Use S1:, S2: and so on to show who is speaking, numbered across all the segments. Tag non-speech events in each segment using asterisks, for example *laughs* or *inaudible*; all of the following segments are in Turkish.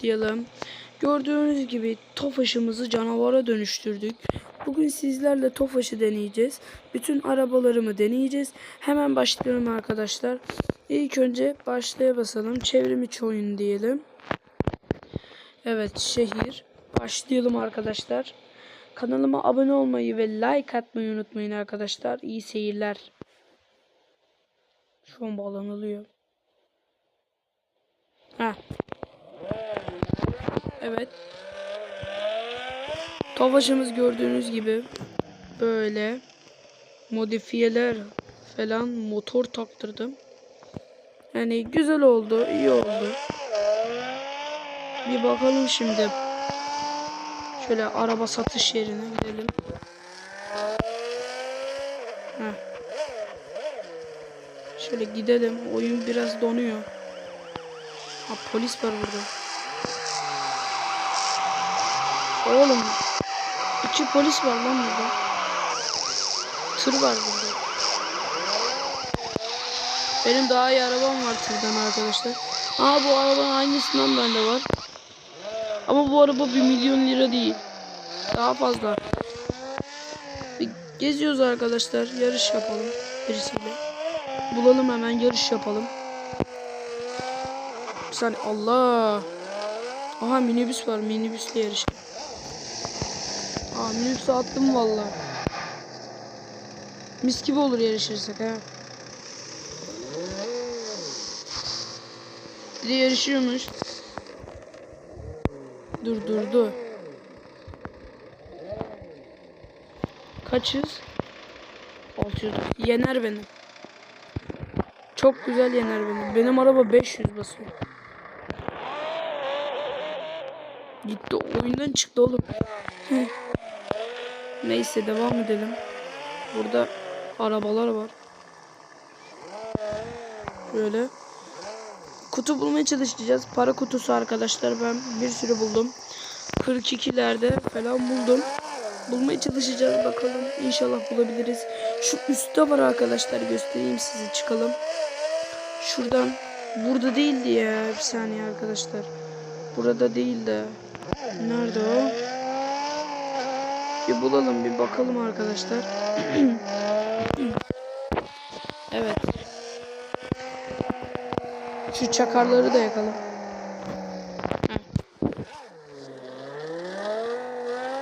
S1: başlayalım. Gördüğünüz gibi Tofaş'ımızı canavara dönüştürdük. Bugün sizlerle Tofaş'ı deneyeceğiz. Bütün arabalarımı deneyeceğiz. Hemen başlayalım arkadaşlar. İlk önce başlaya basalım. Çevrim içi oyun diyelim. Evet şehir. Başlayalım arkadaşlar. Kanalıma abone olmayı ve like atmayı unutmayın arkadaşlar. İyi seyirler. Şu an bağlanılıyor. Ha. Evet. Tofaşımız gördüğünüz gibi böyle modifiyeler falan motor taktırdım. Yani güzel oldu, iyi oldu. Bir bakalım şimdi. Şöyle araba satış yerine gidelim. Heh. Şöyle gidelim. Oyun biraz donuyor. Ha polis var burada. Oğlum. iki polis var lan burada. Tır var burada. Benim daha iyi arabam var tırdan arkadaşlar. Aa bu arabanın aynısından bende var. Ama bu araba 1 milyon lira değil. Daha fazla. Bir geziyoruz arkadaşlar. Yarış yapalım birisiyle. Bulalım hemen yarış yapalım. Bir. Allah. Aha minibüs var. Minibüsle yarış. Aa minibüse attım valla. Mis gibi olur yarışırsak ha. Bir de yarışıyormuş. Dur dur dur. Kaçız? 600. Yener beni. Çok güzel yener beni. Benim araba 500 basıyor. Gitti oyundan çıktı oğlum. Neyse devam edelim. Burada arabalar var. Böyle. Kutu bulmaya çalışacağız. Para kutusu arkadaşlar ben bir sürü buldum. 42'lerde falan buldum. Bulmaya çalışacağız bakalım. İnşallah bulabiliriz. Şu üstte var arkadaşlar göstereyim size çıkalım. Şuradan burada değildi ya bir saniye arkadaşlar. Burada değil de. Nerede o? Bir bulalım bir bakalım arkadaşlar. *clears throat* evet. Şu çakarları da yakalım.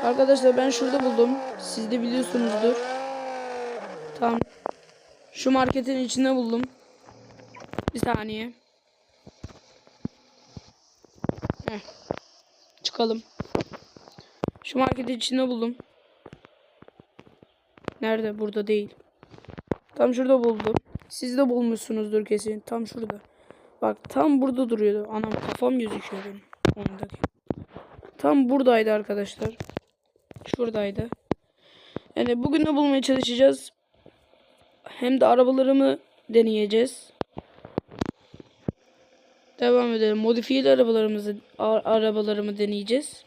S1: Arkadaşlar ben şurada buldum. Siz de biliyorsunuzdur. Tamam. Şu marketin içinde buldum. Bir saniye. Heh. Çıkalım. Şu marketin içinde buldum. Nerede? Burada değil. Tam şurada buldum. Siz de bulmuşsunuzdur kesin. Tam şurada. Bak tam burada duruyordu. Anam kafam gözüküyor benim. Ondaki. Tam buradaydı arkadaşlar. Şuradaydı. Yani bugün de bulmaya çalışacağız. Hem de arabalarımı deneyeceğiz. Devam edelim. Modifiyeli arabalarımızı arabalarımı deneyeceğiz.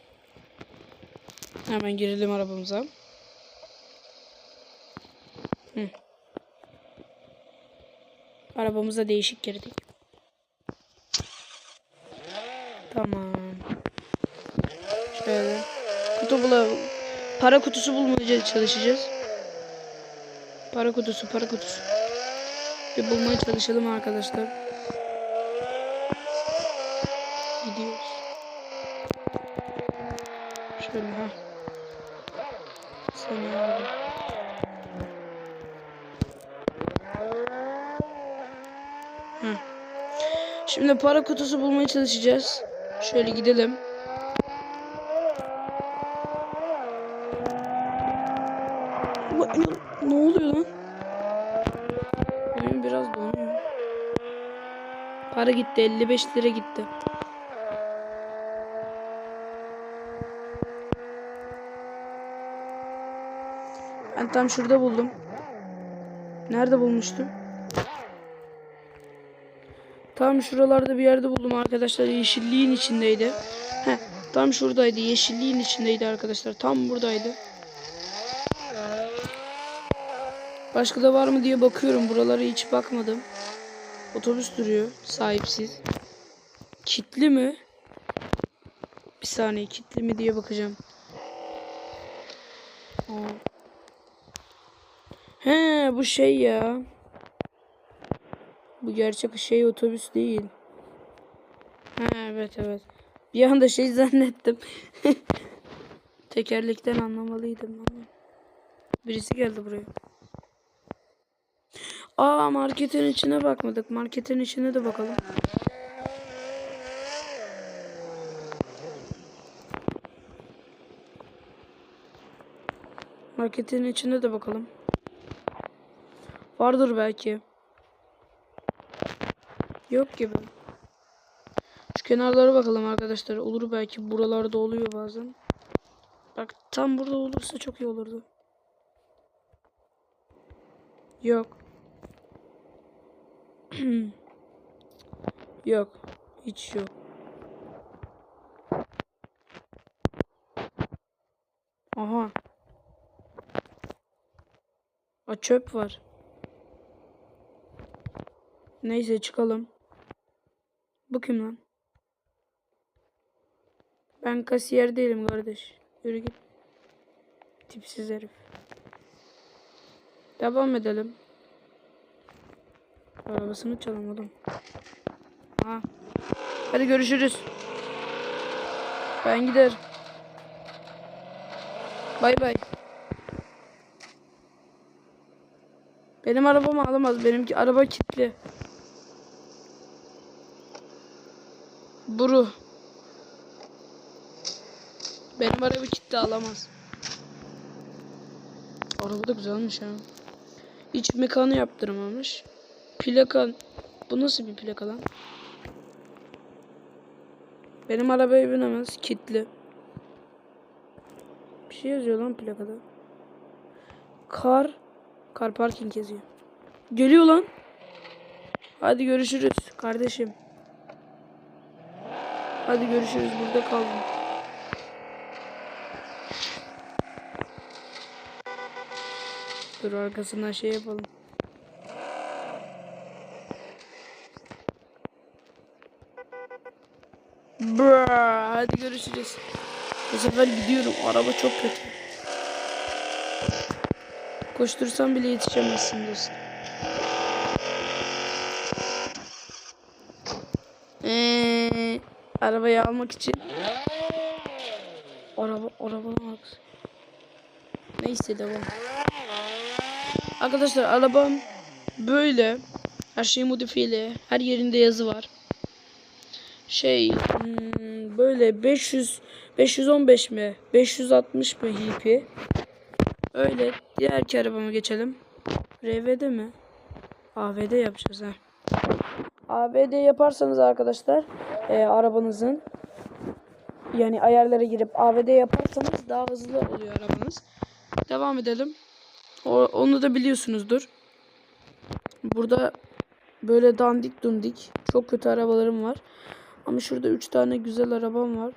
S1: Hemen girelim arabamıza. Hı. Arabamıza değişik girdik. Tamam. Şöyle. Kutu bula para kutusu bulmaya çalışacağız. Para kutusu, para kutusu. Bir bulmaya çalışalım arkadaşlar. Gidiyoruz. Şöyle ha. Seni abi. Şimdi para kutusu bulmaya çalışacağız. Şöyle gidelim. Ne oluyor lan? Oyun biraz donuyor. Para gitti 55 lira gitti. Ben tam şurada buldum. Nerede bulmuştum? Tam şuralarda bir yerde buldum arkadaşlar. Yeşilliğin içindeydi. Heh, tam şuradaydı. Yeşilliğin içindeydi arkadaşlar. Tam buradaydı. Başka da var mı diye bakıyorum. Buralara hiç bakmadım. Otobüs duruyor. Sahipsiz. Kitli mi? Bir saniye kilitli mi diye bakacağım. He bu şey ya. Bu gerçek şey otobüs değil. Ha evet evet. Bir anda şey zannettim. *laughs* Tekerlekten anlamalıydım ama. Birisi geldi buraya. Aa marketin içine bakmadık. Marketin içine de bakalım. Marketin içine de bakalım. Vardır belki. Yok gibi. Şu kenarlara bakalım arkadaşlar. Olur belki. Buralarda oluyor bazen. Bak tam burada olursa çok iyi olurdu. Yok. *clears throat* yok. Hiç yok. Aha. A çöp var. Neyse çıkalım. Bu kim lan? Ben kasiyer değilim kardeş. Yürü git. Tipsiz herif. Devam edelim. Arabasını çalamadım. Ha. Hadi görüşürüz. Ben gider. Bay bay. Benim arabamı alamaz. Benimki araba kilitli. Buru. Benim araba kilitli alamaz. Araba da güzelmiş ha. İç mekanı yaptırmamış. Plaka. Bu nasıl bir plaka lan? Benim arabaya binemez. Kilitli. Bir şey yazıyor lan plakada. Kar. Kar parking yazıyor. Geliyor lan. Hadi görüşürüz kardeşim. Hadi görüşürüz. Burada kaldım. Dur arkasından şey yapalım. Bra, hadi görüşürüz. Bu sefer gidiyorum. Araba çok kötü. Koştursam bile yetişemezsin dostum. Ee, arabayı almak için araba arabana bak. Neyse devam. Arkadaşlar arabam böyle. Her şey modifiyeli. Her yerinde yazı var. Şey hmm, böyle 500 515 mi? 560 mı hipi? Öyle. Diğer arabama geçelim. RV'de mi? AVD yapacağız ha. AVD yaparsanız arkadaşlar e, arabanızın yani ayarlara girip AVD yaparsanız daha hızlı oluyor arabanız. Devam edelim. O, onu da biliyorsunuzdur. Burada böyle dandik dundik çok kötü arabalarım var. Ama şurada 3 tane güzel arabam var.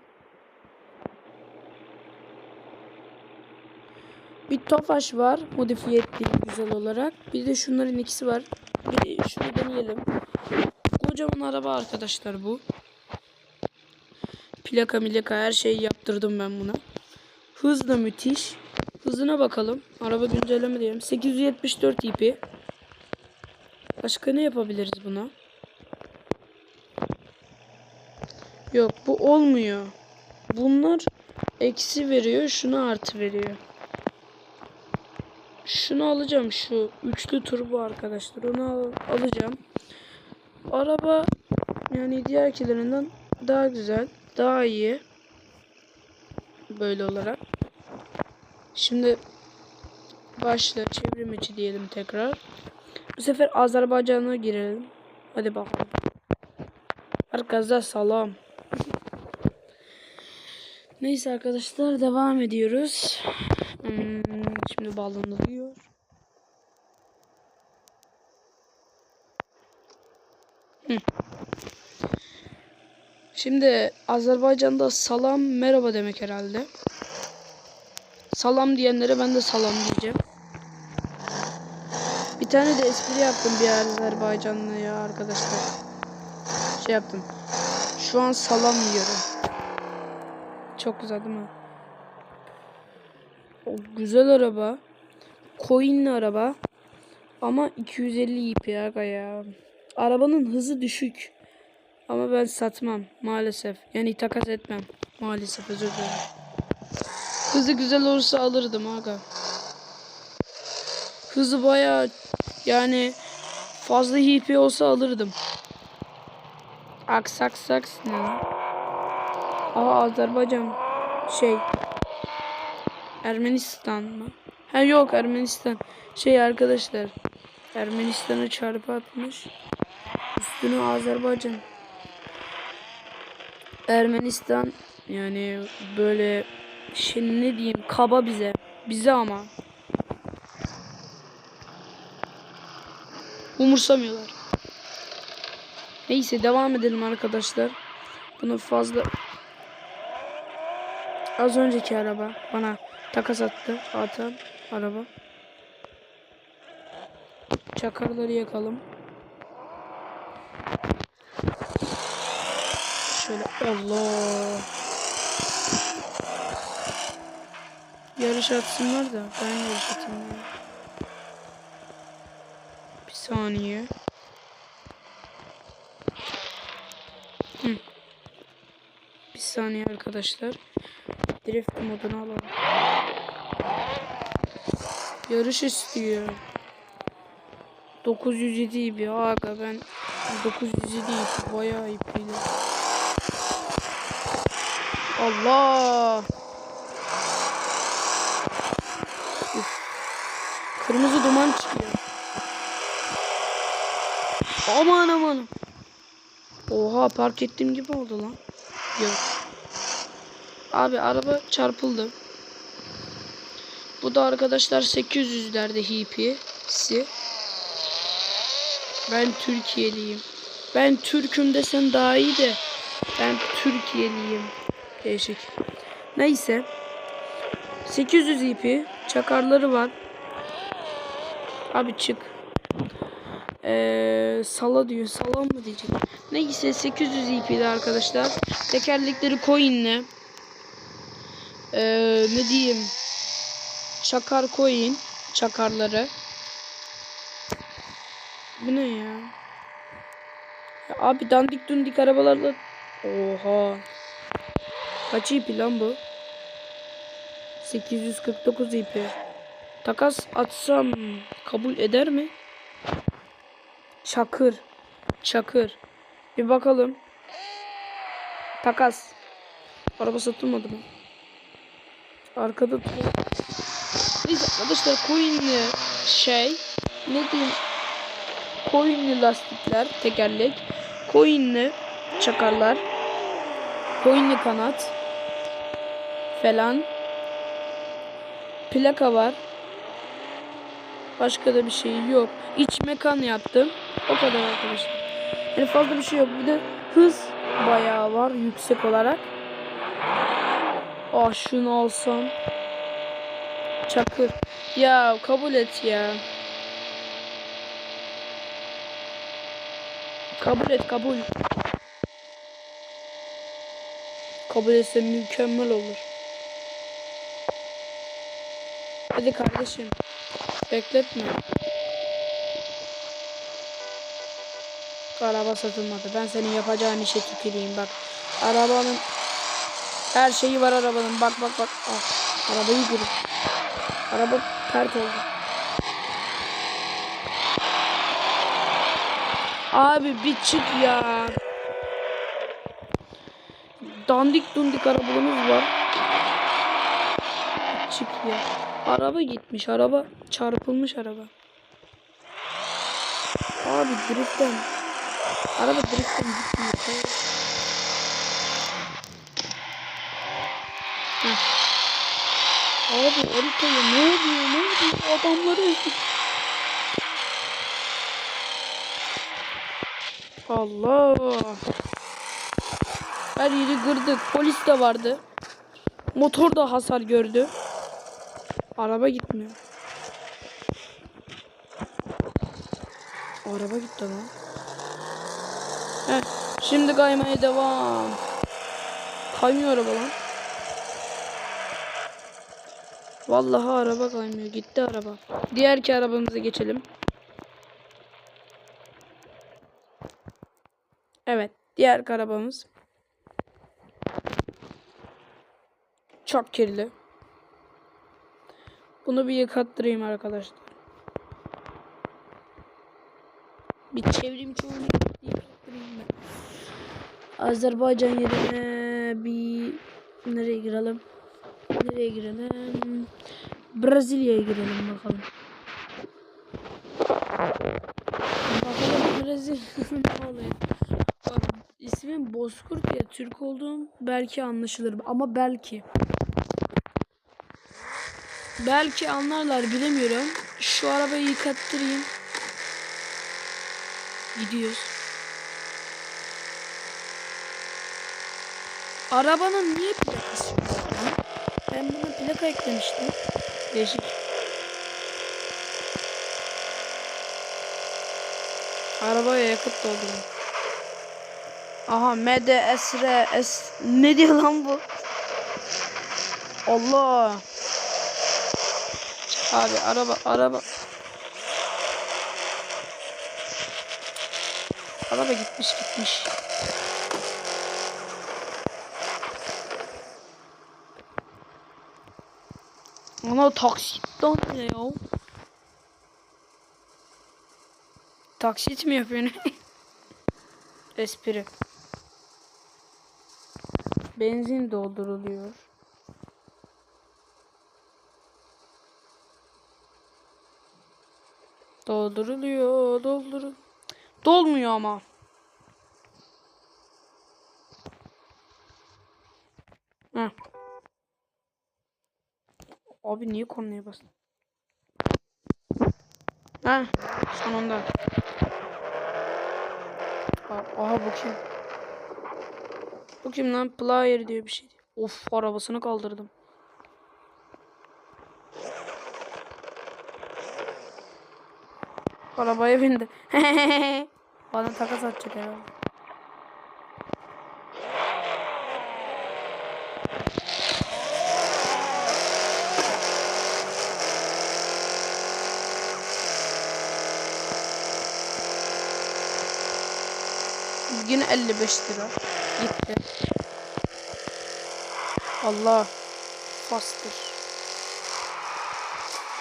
S1: Bir Tofaş var modifiye ettiğim güzel olarak. Bir de şunların ikisi var. Bir şunu deneyelim. Kocaman araba arkadaşlar bu. Plaka milaka her şeyi yaptırdım ben buna. Hız da müthiş. Hızına bakalım. Araba güncelleme diyelim. 874 ip. Başka ne yapabiliriz buna? Yok bu olmuyor. Bunlar eksi veriyor. Şuna artı veriyor. Şunu alacağım. Şu üçlü turbo arkadaşlar. Onu al alacağım. Araba yani diğerkilerinden daha güzel. Daha iyi. Böyle olarak. Şimdi başla çevrim içi diyelim tekrar. Bu sefer Azerbaycan'a girelim. Hadi bakalım. Arkadaşlar salam. Neyse arkadaşlar devam ediyoruz. Hmm, şimdi bağlanılıyor. Şimdi Azerbaycan'da salam merhaba demek herhalde. Salam diyenlere ben de salam diyeceğim. Bir tane de espri yaptım bir Azerbaycanlı ya arkadaşlar. Şey yaptım. Şu an salam yiyorum. Çok güzel değil mi? O güzel araba. Coin'li araba. Ama 250 ip ya aga ya. Arabanın hızı düşük. Ama ben satmam maalesef. Yani takas etmem. Maalesef özür dilerim. Hızı güzel olursa alırdım aga. Hızı baya yani fazla hipi olsa alırdım. Aksak saks ne? lan? Aa Azerbaycan şey Ermenistan mı? Ha yok Ermenistan. Şey arkadaşlar Ermenistan'a çarpı atmış. Üstünü Azerbaycan. Ermenistan yani böyle şey ne diyeyim kaba bize. Bize ama. Umursamıyorlar. Neyse devam edelim arkadaşlar. Bunu fazla Az önceki araba bana takas attı. Atan araba. Çakarları yakalım. Şöyle Allah. Yarış atsınlar da ben yarış atayım. ya. Bir saniye. Hı. Bir saniye arkadaşlar. Drift modunu alalım. Yarış istiyor. 907 ipi. Aga ben 907 ipi bayağı ipiydi. Allah. Üf. Kırmızı duman çıkıyor. Aman aman. Oha park ettiğim gibi oldu lan. Yok. Abi araba çarpıldı. Bu da arkadaşlar 800'lerde hipisi. Ben Türkiye'liyim. Ben Türk'üm desen daha iyi de ben Türkiye'liyim. Değişik. Neyse. 800 ipi çakarları var. Abi çık. Ee, sala diyor. Salam mı diyecek? Neyse 800 ip'li arkadaşlar. Tekerlekleri coin'le. Ee, ne diyeyim? Çakar coin. Çakarları. Bu ne ya? ya abi dandik dundik arabalarla. Oha. Kaç ipi lan bu? 849 ipi. Takas atsam kabul eder mi? Çakır. Çakır. Bir bakalım. Takas. Araba satılmadı mı? Arkada Neyse arkadaşlar coinli şey ne diyeyim coinli lastikler tekerlek coinli çakarlar coinli kanat falan plaka var başka da bir şey yok iç mekan yaptım o kadar arkadaşlar yani fazla bir şey yok bir de hız bayağı var yüksek olarak Ah şunu alsam Çakır. Ya kabul et ya. Kabul et kabul. Kabul etse mükemmel olur. Hadi kardeşim. Bekletme. Araba satılmadı. Ben senin yapacağın işe tüküreyim bak. Arabanın her şeyi var arabanın. Bak bak bak. Ah, arabayı görün. Araba pert oldu. Abi bir çık ya. Dandik dundik arabalarımız var. Bir çık ya. Araba gitmiş. Araba çarpılmış araba. Abi driftten. Araba driftten gitmiyor. Abi haritaya ne oluyor ne oluyor adamları ezdik. Allah. Her yeri kırdık. Polis de vardı. Motor da hasar gördü. Araba gitmiyor. Araba gitti lan. Heh, şimdi kaymaya devam. Kaymıyor araba lan. Vallahi araba kaymıyor. Gitti araba. Diğer ki arabamıza geçelim. Evet. Diğer arabamız. Çok kirli. Bunu bir yıkattırayım arkadaşlar. Bir çevrim çoğunu yıkattırayım. Azerbaycan yerine bir nereye girelim? Nereye girelim? Brezilya'ya girelim bakalım. Bakalım Brezilya *laughs* ne oluyor? Bak ismim Bozkurt ya Türk olduğum belki anlaşılır ama belki. Belki anlarlar bilemiyorum. Şu arabayı yıkattırayım. Gidiyoruz. Arabanın niye plakası yok? Ben buna plaka eklemiştim. Değişik. Arabaya yakıt doldurun. Aha MD Esre Es ne diyor lan bu? Allah. Abi araba araba. Araba gitmiş gitmiş. Ana taksitten ne ya? Taksit mi yapıyorsun? *laughs* Espri. Benzin dolduruluyor. Dolduruluyor, doldurul. Dolmuyor ama. Heh. Abi niye kornaya bastın? Ha, sonunda. Aa, Aha bu kim? Bu kim lan? Player diyor bir şey. Of arabasını kaldırdım. Arabaya bindi. *laughs* Bana takas atacak herhalde. Yine 55 lira. Gitti. Allah. Fastır.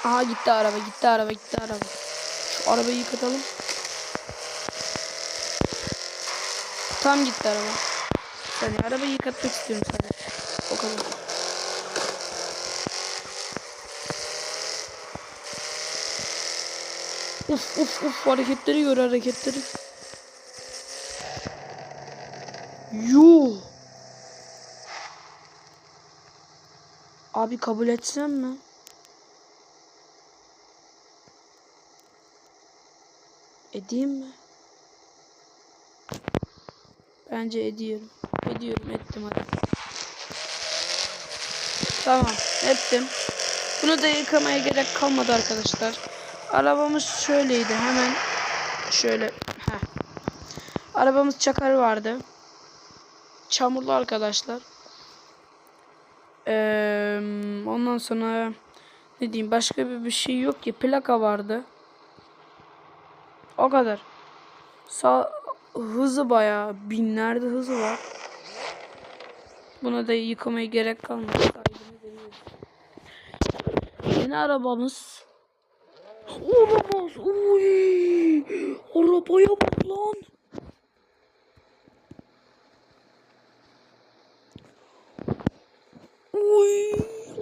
S1: Aha gitti araba, gitti araba, gitti araba. Arabayı yıkatalım. Tam gitti araba. Yani arabayı yıkatmak istiyorum sadece. O kadar. Uf uf uf hareketleri gör hareketleri. Yuh. Abi kabul etsem mi? Edeyim mi? Bence ediyorum. Ediyorum ettim hadi. Tamam ettim. Bunu da yıkamaya gerek kalmadı arkadaşlar. Arabamız şöyleydi hemen şöyle. Heh. Arabamız çakar vardı. Çamurlu arkadaşlar. Ee, ondan sonra ne diyeyim başka bir, bir şey yok ki plaka vardı. O kadar. Sağ hızı bayağı binlerde hızı var. Buna da yıkamaya gerek kalmadı. Yeni arabamız. Olamaz. Uy. Arabaya bak lan. Uy.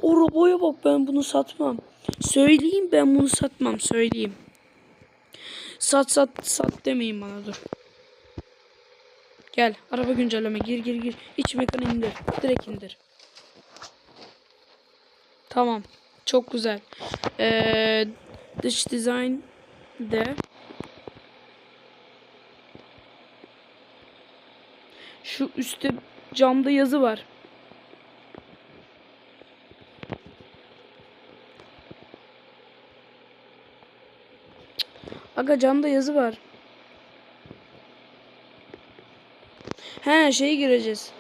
S1: Arabaya bak ben bunu satmam. Söyleyeyim ben bunu satmam söyleyeyim. Sat sat sat demeyin bana dur. Gel araba güncelleme gir gir gir. İç mekanı indir. Direkt indir. Tamam. Çok güzel. Ee, dış design de şu üstte camda yazı var. Aga camda yazı var. He şeye gireceğiz.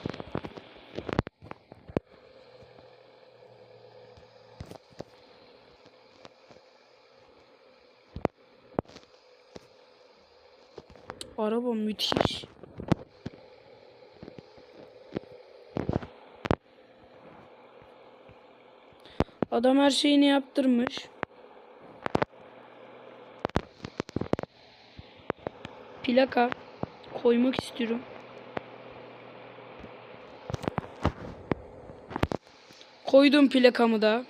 S1: Araba müthiş. Adam her şeyini yaptırmış. Plaka koymak istiyorum. Koydum plakamı da.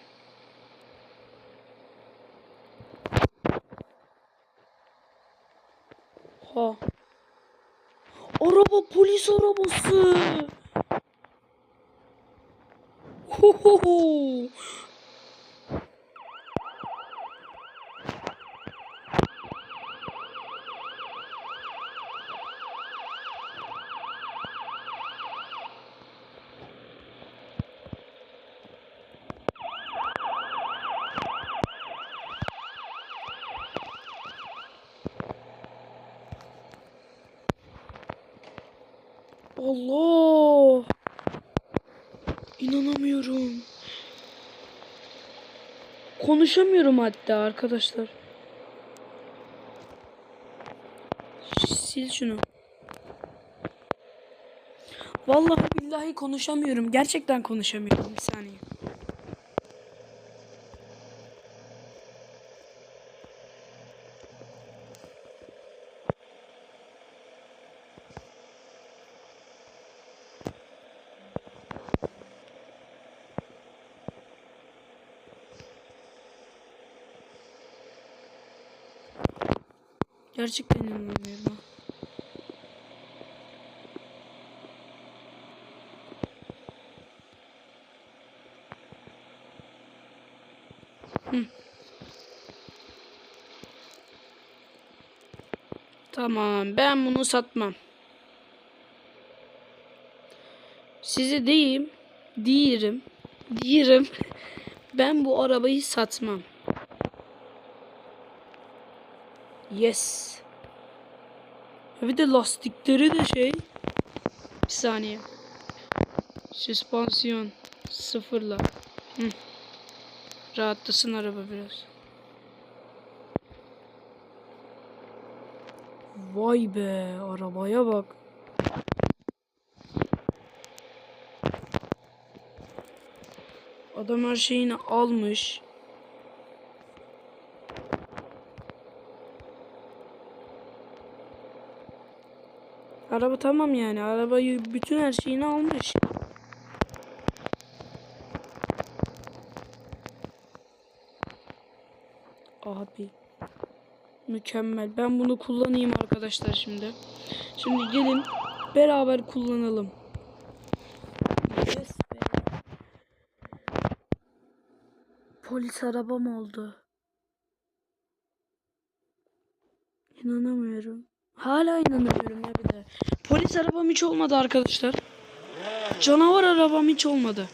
S1: Ha. Araba polis arabası. Ho ho ho. Allah. İnanamıyorum. Konuşamıyorum hatta arkadaşlar. Sil şunu. Vallahi billahi konuşamıyorum. Gerçekten konuşamıyorum. Bir saniye. Gerçekten inanamıyorum. Hı. Tamam, ben bunu satmam. Size diyeyim, diyelim, diyelim. *laughs* Ben bu arabayı satmam. Yes. Bir de lastikleri de şey. Bir saniye. Süspansiyon sıfırla. Hı. Rahatlasın araba biraz. Vay be arabaya bak. Adam her şeyini almış. Araba tamam yani. Arabayı bütün her şeyini almış. Abi. Mükemmel. Ben bunu kullanayım arkadaşlar şimdi. Şimdi gelin beraber kullanalım. Yes be. Polis arabam oldu. İnanamıyorum. Hala inanamıyorum ya bir de. Polis arabam hiç olmadı arkadaşlar. Canavar arabam hiç olmadı.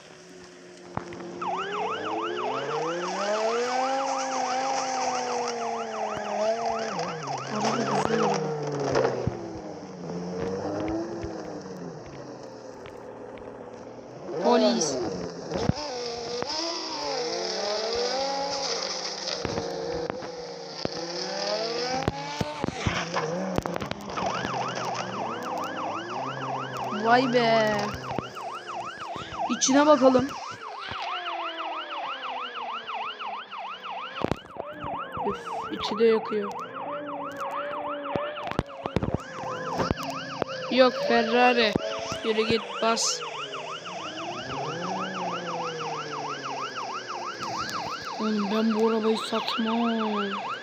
S1: Araba güzel araba. Polis. Vay be. İçine bakalım. Üf, içi de yakıyor. Yok Ferrari. Yürü git bas. Oğlum ben bu arabayı satmam.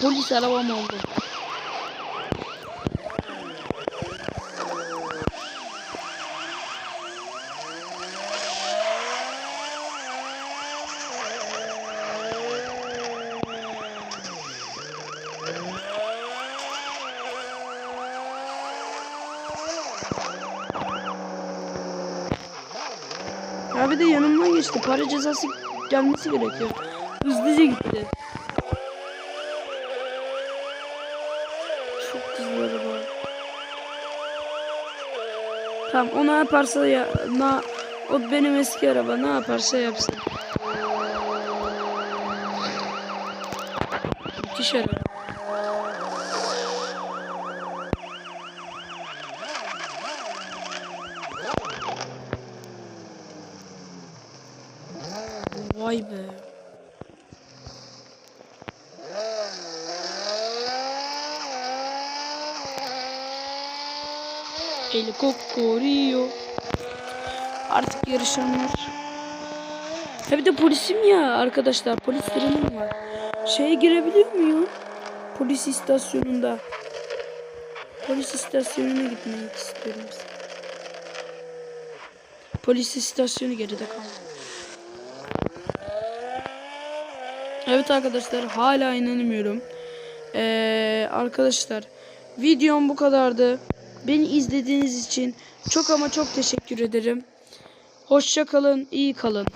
S1: polis arabam oldu. Abi de yanımdan geçti. Para cezası gelmesi gerekiyor. Hızlıca gitti. Tamam o ne yaparsa ya na o benim eski araba ne yaparsa yapsın. Müthiş araba. Vay be. El Cocorio. Artık yarışanlar. Ha bir de polisim ya arkadaşlar. Polis sıralım var. Şeye girebiliyor muyum? Polis istasyonunda. Polis istasyonuna gitmek istiyorum. Polis istasyonu geride kaldı. Evet arkadaşlar hala inanamıyorum. Ee, arkadaşlar videom bu kadardı. Beni izlediğiniz için çok ama çok teşekkür ederim. Hoşça kalın, iyi kalın.